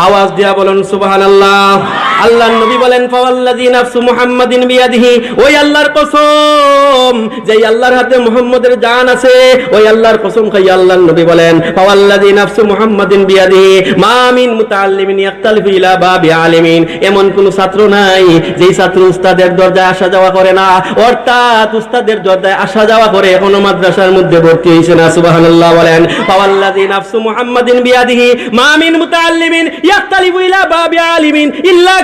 আওয়াজ দিয়া বলুন সুবাহ আল্লাহ নবী বলেন, ফাওয়াল্লাযী নাফসু মুহাম্মাদিন বিয়াদিহি। ওই আল্লাহর কসম, যেই আল্লাহর হাতে মুহাম্মদের জান আছে, ওই আল্লাহর কসম খাই আল্লাহর নবী বলেন, ফাওয়াল্লাযী নাফসু মুহাম্মাদিন বিয়াদিহি। মা মিন মুতাআল্লিমিন ইয়াক্তালিফু ইলা বাবি আলিমিন। এমন কোন ছাত্র নাই, যেই ছাত্র উস্তাদের দরজায় আসা যাওয়া করে না। অর্থাৎ উস্তাদের দরজায় আসা যাওয়া করে এখনও মাদ্রাসার মধ্যে ভর্তি হইছে না, সুবহানাল্লাহ বলেন। ফাওয়াল্লাযী নাফসু মুহাম্মাদিন বিয়াদিহি। মা মিন মুতাআল্লিমিন ইয়াক্তালিফু ইলা বাবি আলিমিন। ইল্লা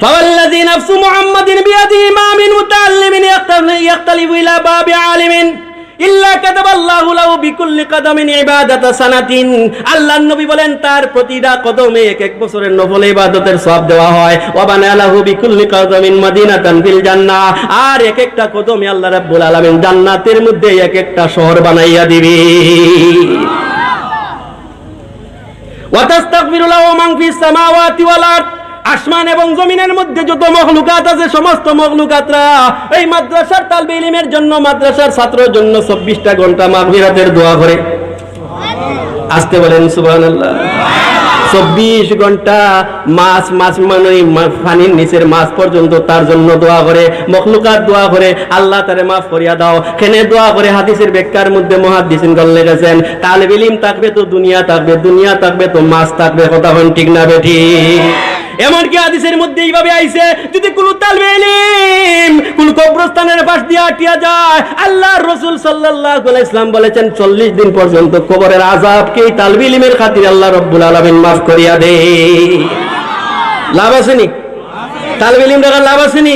فوالذي نفس محمد بيده ما من متعلم يختلف إلى باب عالم ইল্লা কাতাবাল্লাহু লাহু বিকুল্লি কাদামিন ইবাদাতা সানাতিন আল্লাহর নবী বলেন তার প্রতিটা কদমে এক এক বছরের নফল ইবাদতের সওয়াব দেওয়া হয় ওয়া বানালাহু বিকুল্লি কাদামিন মাদিনাতান ফিল জান্নাহ আর এক একটা কদমে আল্লাহ রাব্বুল আলামিন জান্নাতের মধ্যে এক একটা শহর বানাইয়া দিবে ওয়া তাস্তাগফিরু লাহু মান ফিস সামাওয়াতি ওয়াল আরদ আসমান এবং জমিনের মধ্যে যত মখলুকাত আছে, সমস্ত মখলুকাতরা এই মাদ্রাসার তালবে ইলিমের জন্য মাদ্রাসার ছাত্রের জন্য চব্বিশটা ঘণ্টা মাগফিরাতের দোয়া করে। আসতে বলেন, সুবহানাল্লাহ। চব্বিশ ঘণ্টা মাছ মাছ মানে পানির নিচের মাছ পর্যন্ত তার জন্য দোয়া করে মখলুকার দোয়া করে, আল্লাহ তারে মাফ করিয়া দাও। খেনে দোয়া করে হাদিসের বেকার মধ্যে মহাদিসিন গল লেগেছেন তাহলে বিলিম থাকবে তো দুনিয়া থাকবে দুনিয়া থাকবে তো মাছ থাকবে, কথা হন ঠিক না বেঠি এমনকি আদিসের মধ্যে এইভাবে আইছে, যদি কোন তালবে ইলিম কোন কবরস্থানের পাশ দিয়ে আটিয়া যায় আল্লাহ রসুল আলাইহি ইসলাম বলেছেন, চল্লিশ দিন পর্যন্ত কবরের আজাবকে তালবে ইলিমের খাতির আল্লাহ রব্বুল আলামিন মাফ করিয়া দে লাভ আসেনি তালবে ইলিম টাকার লাভ আসেনি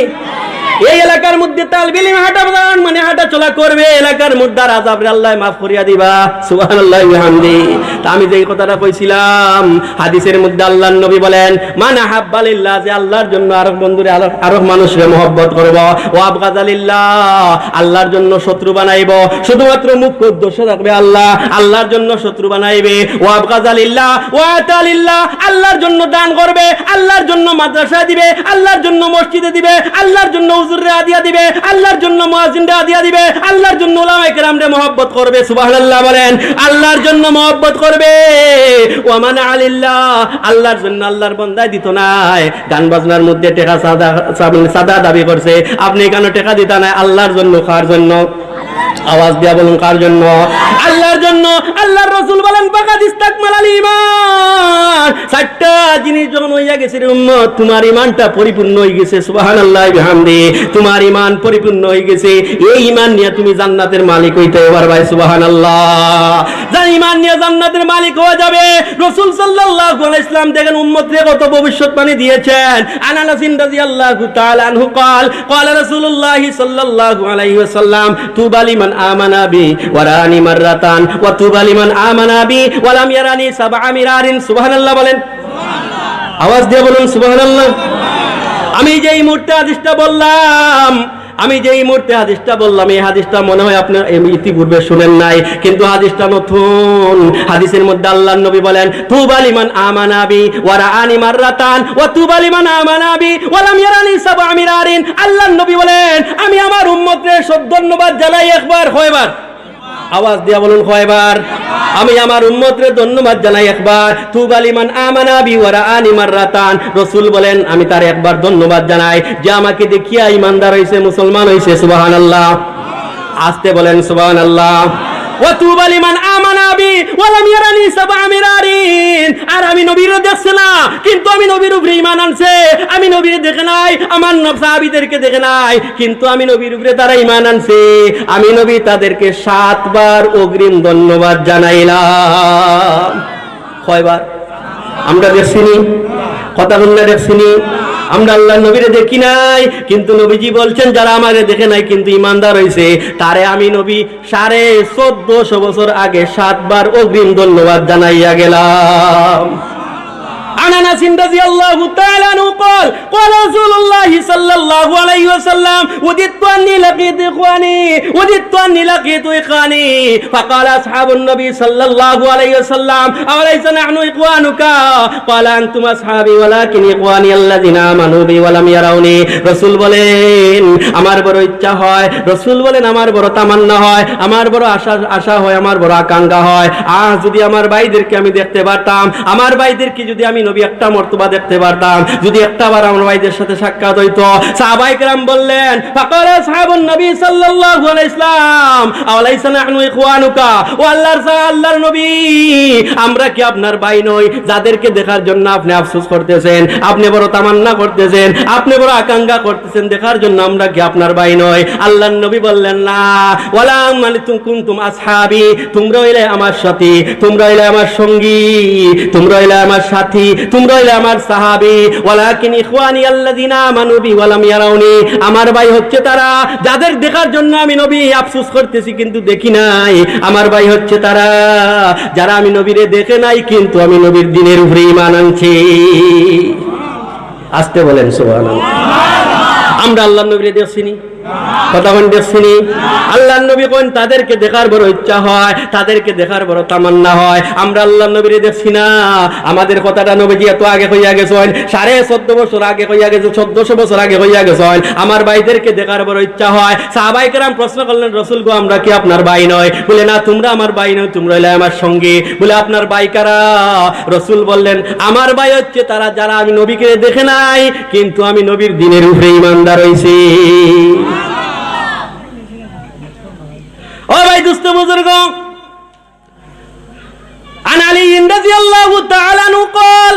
এই এলাকার মধ্যে তালবিলিম হাঁটা বাদান মানে হাঁটা চলা করবে। এলাকার মুদ্দার আজাব আল্লাহ মাফ করিয়া দিবা। সুবহানাল্লাহ বিহামদি তা আমি যেই কথাটা কইছিলাম, হাদিসের মধ্যে আল্লাহর নবী বলেন মানে হাব্বালিল্লাহ যে আল্লাহর জন্য আরও বন্ধুরে আরও মানুষকে মহব্বত করব। ও আবগাদালিল্লাহ আল্লাহর জন্য শত্রু বানাইব। শুধুমাত্র মুখ্য উদ্দেশ্য থাকবে আল্লাহ, আল্লাহর জন্য শত্রু বানাইবে। ও আবগাদালিল্লাহ ও আতালিল্লাহ আল্লাহর জন্য দান করবে, আল্লাহর জন্য মাদ্রাসা দিবে, আল্লাহর জন্য মসজিদে দিবে, আল্লাহর জন্য আল্লাহর জন্য মহব্বত করবে আলিল্লাহ নাই। গান বাজনার মধ্যে টেকা সাদা সাদা দাবি আপনি কেন টেকা দিতা নাই? আল্লাহর জন্য খাওয়ার জন্য? আওয়াজ দিয়া বলুন কার জন্য আল্লাহর জন্য আল্লাহর রসুল বলেন বাগাদ ইস্তাকমাল আল ইমান চারটা জিনিস যখন হইয়া গেছে রে উম্মত তোমার ইমানটা পরিপূর্ণ হয়ে গেছে সুবহানাল্লাহ বিহামদি তোমার ইমান পরিপূর্ণ হয়ে গেছে এই ইমান নিয়ে তুমি জান্নাতের মালিক হইতে পারবে সুবহানাল্লাহ যার ইমান নিয়ে জান্নাতের মালিক হয়ে যাবে রসুল সাল্লাল্লাহু আলাইহি ইসলাম দেখেন উম্মতরে কত ভবিষ্যৎবাণী দিয়েছেন আনানাসিন রাদিয়াল্লাহু তাআলা আনহু قال قال رسول الله صلى الله عليه وسلم طوبى لمن লিমান আমানা বি ওয়ারানি মাররাতান, ওয়া তুবা লিমান আমানা বি, ওয়া লাম ইয়ারানি সাবআ মিরারিন। সুবহানাল্লাহ বলেন। আওয়াজ দিয়ে বলুন সুবহানাল্লাহ। আমি যে এই মুহূর্তে আদেশটা বললাম আমি যে এই মুহূর্তে হাদিসটা বললাম, এই হাদিসটা মনে হয় আপনার ইতিপূর্বে শুনেন নাই, কিন্তু হাদিসটা নতুন। হাদিসের মধ্যে আল্লাহ নবী বলেন তুবালিমান আমানাবি ওয়ারা আনি মাররাতান, ওয়া তুবালিমান আমানাবি ওয়ালাম ইয়ারানি সাবআ মিরারিন। আল্লাহ নবী বলেন, আমি আমার উম্মতরে সব ধন্যবাদ জানাই একবার, কয়বার? আওয়াজ দিয়া বলুন, কয়বার? আমি আমার উম্মতরে ধন্যবাদ জানাই একবার। তুবালিমান আমানা বিওয়ারা আনিমার আনি রসুল বলেন, আমি তার একবার ধন্যবাদ জানাই। যে আমাকে দেখিয়া ইমানদার হইছে, মুসলমান হইছে, সুবহানাল্লাহ। আসতে বলেন, সুবহানাল্লাহ। ওয়াতুবা লিমান আমানা বি ওয়া লাম ইয়ারানি সাবআ মিরারিন। আর আমি নবীর দেখছে না, কিন্তু আমি নবীর উপরে ঈমান আনছে। আমি নবীর দেখে নাই, আমার নব সাহাবীদেরকে দেখে নাই, কিন্তু আমি নবীর উপরে তারা ঈমান আনছে। আমি নবী তাদেরকে সাতবার অগ্রিম ধন্যবাদ জানাইলাম। কয়বার? আমরা দেখছিনি কথা বললে দেখছিনি আমরা আল্লাহ নবীরে দেখি নাই, কিন্তু নবীজি বলছেন, যারা আমারে দেখে নাই কিন্তু ইমানদার হয়েছে তারে আমি নবী সাড়ে চোদ্দশো বছর আগে সাতবার অগ্রিম ধন্যবাদ জানাইয়া গেলাম। عن انس رضي الله تعالى عنه قال قال رسول الله صلى الله عليه وسلم وددت اني لقيت اخواني وددت اني لقيت اخواني فقال اصحاب النبي صلى الله عليه وسلم اوليس نحن اخوانك قال انتم اصحابي ولكن اخواني الذين امنوا بي ولم يروني রসুল বলেন আমার বড় ইচ্ছা হয় রসুল বলেন আমার বড় তামান্না হয় আমার বড় আশা আশা হয় আমার বড় আকাঙ্ক্ষা হয় আজ যদি আমার ভাইদেরকে আমি দেখতে পারতাম আমার ভাইদেরকে যদি আমি নবী একটা মর্তবা দেখতে পারতাম। যদি একটা বার আমার ভাইদের সাথে সাক্ষাৎ হইতো। সাহাবাইকরাম বললেন, ফাকালা সাহাবুন নবী সাল্লাল্লাহু আলাইহি সাল্লাম। আলাইসা নাহনু ইখওয়ানুকা? ওয়া আল্লাহর সা, আল্লাহর নবী। আমরা কি আপনার ভাই নই? যাদেরকে দেখার জন্য আপনি আফসোস করতেছেন, আপনি বড় তামান্না করতেছেন, আপনি বড় আকাঙ্ক্ষা করতেছেন, দেখার জন্য আমরা কি আপনার ভাই নই? আল্লাহর নবী বললেন, না। ওয়ালা মালিতুম কুনতুম আসহাবি, তোমরা হইলে আমার সাথী, তোমরা হইলে আমার সঙ্গী, তোমরা হইলে আমার সাথী তোমরা হইলে আমার সাহাবী। ওয়ালাকিন ইখওয়ানি আল্লাযিনা আমানু আমার ভাই হচ্ছে তারা। যাদের দেখার জন্য আমি নবী আফসোস করতেছি কিন্তু দেখি নাই। আমার ভাই হচ্ছে তারা। যারা আমি নবীরে দেখে নাই কিন্তু আমি নবীর দিনের উপরে ঈমান আনছি। আসতে বলেন সুবহানাল্লাহ। আমরা আল্লাহ নবীরে দেখছিনি আমাদের আমার ভাইদেরকে দেখার বড় ইচ্ছা হয়। কেরাম প্রশ্ন করলেন, রসুল গো, আমরা কি আপনার ভাই নয়? বলে, না, তোমরা আমার ভাই নয়, তোমরা হইলে আমার সঙ্গে। বলে, আপনার ভাই কারা? রসুল বললেন, আমার ভাই হচ্ছে তারা, যারা আমি নবীকে দেখে নাই, কিন্তু আমি নবীর দিনের উপরে ইমানদার হইছি। ও ভাই দুস্থ বুজুর্গ عن علي رضي الله تعالى عنه قال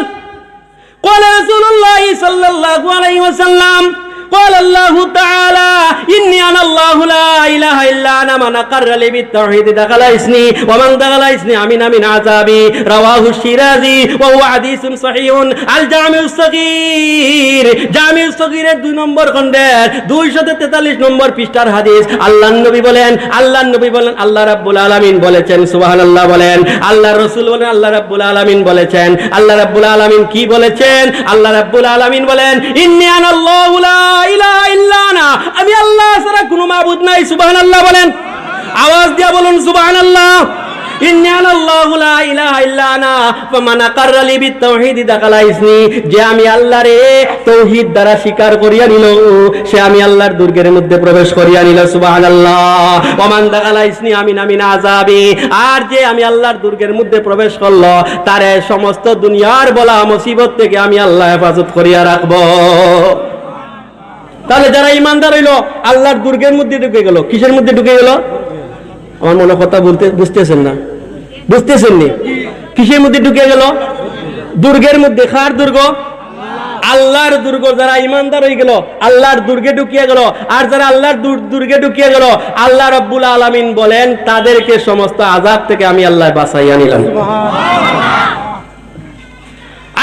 قال رسول الله صلى الله عليه وسلم قال الله تعالى إني أنا الله لا إله إلا أنا من أقر لي بالتوحيد دخل اسمي ومن دخل اسمي أمن من عذابي رواه الشيرازي وهو حديث صحيح الجامع الصغير জামি সগিরের দুই নম্বর খন্ডের দুইশত তেতাল্লিশ নম্বর পৃষ্ঠার হাদিস আল্লাহ নবী বলেন আল্লাহ নবী বলেন আল্লাহ রাব্বুল আলামিন বলেছেন সুবাহান আল্লাহ বলেন আল্লাহ রসুল বলেন আল্লাহ রাব্বুল আলামিন বলেছেন আল্লাহ রাব্বুল আলামিন কি বলেছেন আল্লাহ রাব্বুল আলামিন বলেন ইন্নি আনাল্লাহু আনা আমি আল্লাহ ছাড়া কোনো মাবুদ নাই সুবাহান আল্লাহ বলেন। আওয়াজ দিয়া বলুন সুবাহান আল্লাহ যে আমি আল্লাহরে তৌহিদ দ্বারা স্বীকার করিয়া নিল, সে আমি আল্লাহর দুর্গের মধ্যে প্রবেশ করিয়া নিল, সুবহানাল্লাহ। ওমান দাখালা ইসনি আমি নামিন আযাবি। আর যে আমি আল্লাহর দুর্গের মধ্যে প্রবেশ করল, তারে সমস্ত দুনিয়ার বলা মুসিবত থেকে আমি আল্লাহ হেফাজত করিয়া রাখব। তাহলে যারা ইমানদার হইল আল্লাহর দুর্গের মধ্যে ঢুকে গেল। কিসের মধ্যে ঢুকে গেল? আমার মনে কথা বলতে বুঝতেছেন না। বুঝতেছেন নি? কিসের মধ্যে ঢুকে গেল? দুর্গের মধ্যে। খার দুর্গ? আল্লাহর দুর্গ। যারা ইমানদার হয়ে গেল আল্লাহর দুর্গে ঢুকিয়ে গেল। আর যারা আল্লাহর দুর্গে ঢুকিয়ে গেল আল্লাহ রব্বুল আলমিন বলেন তাদেরকে সমস্ত আজাব থেকে আমি আল্লাহ বাসাই আনিলাম।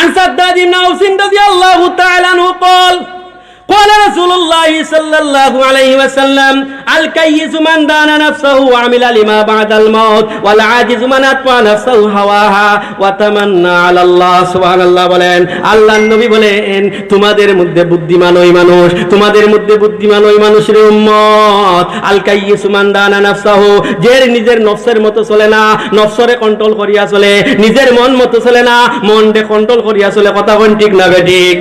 আনসার দাদি নাউসিন আল্লাহ তাআলা নু قال قال رسول الله صلى الله عليه وسلم الكيس من دان نفسه وعمل لما بعد الموت والعاجز من أتبع نفسه هواها وتمنى على الله سبحان الله বলেন আল্লাহ নবী বলেন তোমাদের মধ্যে বুদ্ধিমান ওই মানুষ তোমাদের মধ্যে বুদ্ধিমান ওই মানুষের উম্মত আল কাইয়িস মান দানা নাফসাহু যে নিজের নফসের মতো চলে না নফসরে কন্ট্রোল করিয়া চলে নিজের মন মতো চলে না মন দে কন্ট্রোল করিয়া চলে কথা কোন ঠিক না বে ঠিক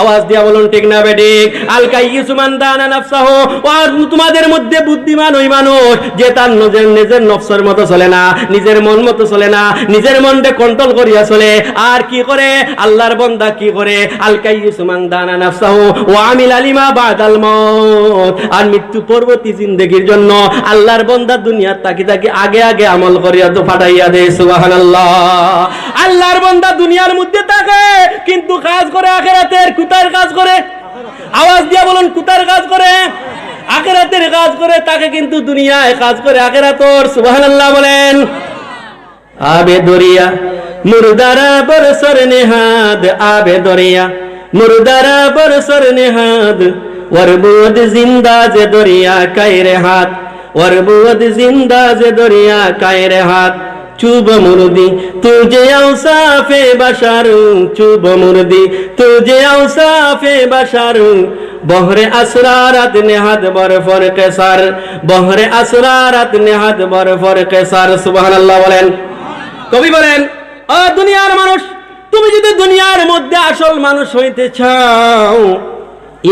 আওয়াজ দিয়া বলুন, ঠিক না বেঠিক আল কাইয়িসু মান দানা নাফসাহু। আর তোমাদের মধ্যে বুদ্ধিমান ওই মানুষ, যে তার নিজের নিজের নফসের মতো চলে না, নিজের মন মতো চলে না, নিজের মনকে কন্ট্রোল করিয়া চলে। আর কি করে? আল্লাহর বান্দা কি করে? আল কাইয়িসু মান দানা নাফসাহু। ওয়া আমিল আলিমা বাদাল মউত। আর মৃত্যু পরবর্তী জিন্দেগির জন্য আল্লাহর বান্দা দুনিয়ার তাকি তাকি আগে আগে আমল করিয়া তো ফাটাইয়া দে, সুবহানাল্লাহ। আল্লাহর বান্দা দুনিয়ার মধ্যে থাকে, কিন্তু কাজ করে আখেরাতের কুতার কাজ করে, আওয়াজ দিয়া বলুন, কুতার কাজ করে, আখেরাতের কাজ করে, তাকে কিন্তু দুনিয়ায় কাজ করে, আখেরাতর, সুবহানাল্লাহ বলেন। আবে দরিয়া, মুর্দারা বরসর নেহাদ, আবে দরিয়া, মুর্দারা বরসর নেহাদ ওয়ারবুদ জিন্দা যে দরিয়া কায়রে হাত ওয়ারবুদ জিন্দা যে দরিয়া কায়রে হাত। চুব মুরদি তুঝে আউসাফে বাশারু চুব মুরদি তুঝে আউসাফে বাশারু বহরে আসরারাত নেহাদ বরফর কেসার, বহরে আসরারাত নেহাদ বরফর কেসার, সুবহানাল্লাহ বলেন। কবি বলেন ও দুনিয়ার মানুষ, তুমি যদি দুনিয়ার মধ্যে আসল মানুষ হইতে চাও,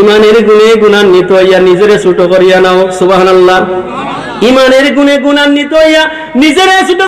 ইমানের গুণে গুণান্বিত হইয়া নিজেরে ছোট করিয়া নাও, সুবহানাল্লাহ। ইমানের গুণে গুণান্বিত হইয়া নিজেরে ছোট